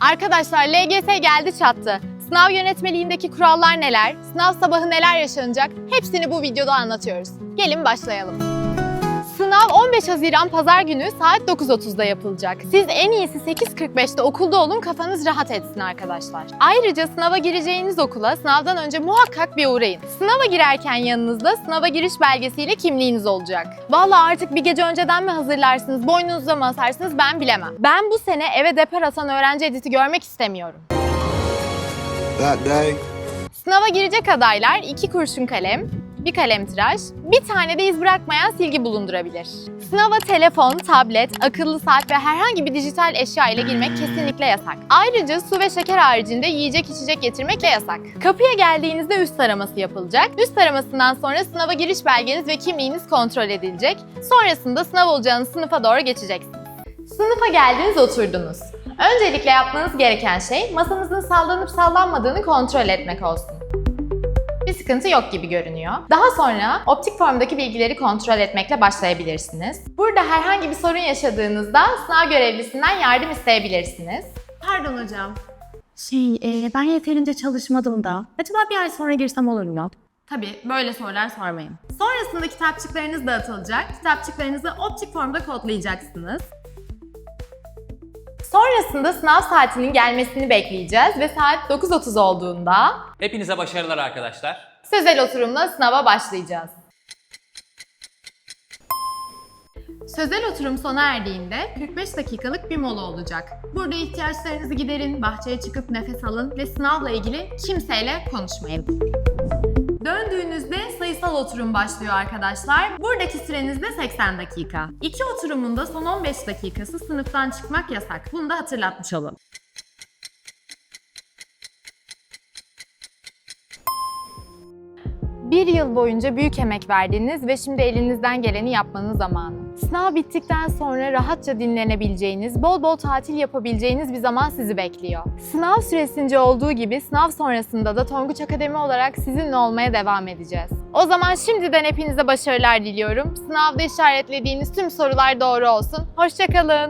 Arkadaşlar LGS geldi çattı. Sınav yönetmeliğindeki kurallar neler, sınav sabahı neler yaşanacak hepsini bu videoda anlatıyoruz. Gelin başlayalım. Sınav 15 Haziran Pazar günü saat 9.30'da yapılacak. Siz en iyisi 8.45'te okulda olun kafanız rahat etsin arkadaşlar. Ayrıca sınava gireceğiniz okula sınavdan önce muhakkak bir uğrayın. Sınava girerken yanınızda sınava giriş belgesiyle kimliğiniz olacak. Vallahi artık bir gece önceden mi hazırlarsınız, boynunuza mı asarsınız ben bilemem. Ben bu sene eve depar atan öğrenci editi görmek istemiyorum. That day, Sınava girecek adaylar iki kurşun kalem, bir kalem tıraş, bir tane de iz bırakmayan silgi bulundurabilir. Sınava telefon, tablet, akıllı saat ve herhangi bir dijital eşya ile girmek kesinlikle yasak. Ayrıca su ve şeker haricinde yiyecek içecek getirmek de yasak. Kapıya geldiğinizde üst araması yapılacak. Üst aramasından sonra sınava giriş belgeniz ve kimliğiniz kontrol edilecek. Sonrasında sınav olacağınız sınıfa doğru geçeceksiniz. Sınıfa geldiniz oturdunuz. Öncelikle yapmanız gereken şey masanızın sallanıp sallanmadığını kontrol etmek olsun. Sıkıntı yok gibi görünüyor. Daha sonra optik formdaki bilgileri kontrol etmekle başlayabilirsiniz. Burada herhangi bir sorun yaşadığınızda sınav görevlisinden yardım isteyebilirsiniz. Pardon hocam. Şey, e, ben yeterince çalışmadım da. Acaba bir ay sonra girsem olur mu? Tabii böyle sorular sormayın. Sonrasında kitapçıklarınız dağıtılacak. Kitapçıklarınızı optik formda kodlayacaksınız. Sonrasında sınav saatinin gelmesini bekleyeceğiz ve saat 9.30 olduğunda Hepinize başarılar arkadaşlar. sözel oturumla sınava başlayacağız. Sözel oturum sona erdiğinde 45 dakikalık bir mola olacak. Burada ihtiyaçlarınızı giderin, bahçeye çıkıp nefes alın ve sınavla ilgili kimseyle konuşmayın. Döndüğünüzde oturum başlıyor arkadaşlar. Buradaki süreniz de 80 dakika. İki oturumun da son 15 dakikası sınıftan çıkmak yasak. Bunu da hatırlatmış olalım. Bir yıl boyunca büyük emek verdiğiniz ve şimdi elinizden geleni yapmanın zamanı. Sınav bittikten sonra rahatça dinlenebileceğiniz, bol bol tatil yapabileceğiniz bir zaman sizi bekliyor. Sınav süresince olduğu gibi sınav sonrasında da Tonguç Akademi olarak sizinle olmaya devam edeceğiz. O zaman şimdiden hepinize başarılar diliyorum. Sınavda işaretlediğiniz tüm sorular doğru olsun. Hoşçakalın.